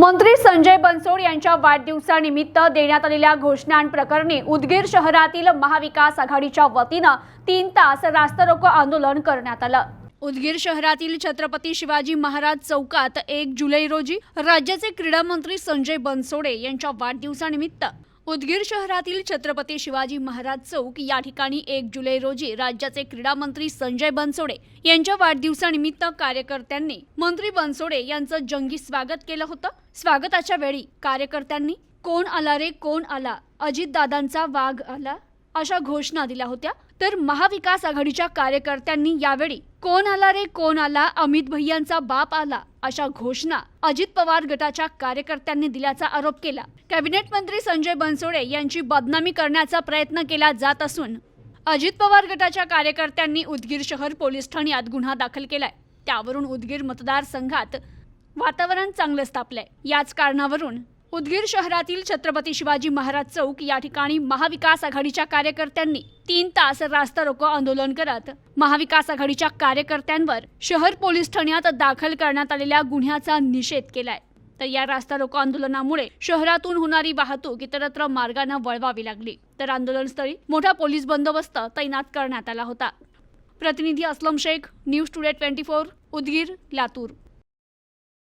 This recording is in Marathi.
मंत्री संजय बनसोड यांच्या वाढदिवसानिमित्त देण्यात आलेल्या घोषणांप्रकरणी उदगीर शहरातील महाविकास आघाडीच्या वतीनं तीन तास रास्तारोको आंदोलन करण्यात आलं. उदगीर शहरातील छत्रपती शिवाजी महाराज चौकात एक जुलै रोजी राज्याचे क्रीडा मंत्री संजय बनसोडे यांच्या वाढदिवसानिमित्त उदगीर शहरातील छत्रपती शिवाजी महाराज चौक या ठिकाणी एक जुलै रोजी राज्याचे क्रीडा मंत्री संजय बनसोडे यांच्या वाढदिवसानिमित्त कार्यकर्त्यांनी मंत्री बनसोडे यांचं जंगी स्वागत केलं होतं. स्वागताच्या वेळी कार्यकर्त्यांनी कोण आला रे? कोण आला? अजितदादांचा वाघ आला. अशा घोषणा दिल्या होत्या. तर महाविकास आघाडीच्या कार्यकर्त्यांनी यावेळी कोण आला रे कोण आला अमित भैयांचा बाप आला अशा घोषणा अजित पवार गटाच्या कार्यकर्त्यांनी दिल्याचा आरोप केला. कॅबिनेट मंत्री संजय बनसोडे यांची बदनामी करण्याचा प्रयत्न केला जात असून अजित पवार गटाच्या कार्यकर्त्यांनी उदगीर शहर पोलीस ठाण्यात गुन्हा दाखल केलाय. त्यावरून उदगीर मतदारसंघात वातावरण चांगलंच तापलंय याच कारणावरून उदगीर शहरातील छत्रपती शिवाजी महाराज चौक या ठिकाणी महाविकास आघाडीच्या कार्यकर्त्यांनी तीन तास रास्ता रोको आंदोलन करत महाविकास आघाडीच्या कार्यकर्त्यांवर शहर पोलीस ठाण्यात दाखल करण्यात आलेल्या गुन्ह्याचा निषेध केलाय. तर या रास्ता रोको आंदोलनामुळे शहरातून होणारी वाहतूक इतरत्र मार्गानं वळवावी लागली. तर आंदोलनस्थळी मोठा पोलीस बंदोबस्त तैनात करण्यात आला होता. प्रतिनिधी Aslam Shaikh news today twenty four Udgir Latur.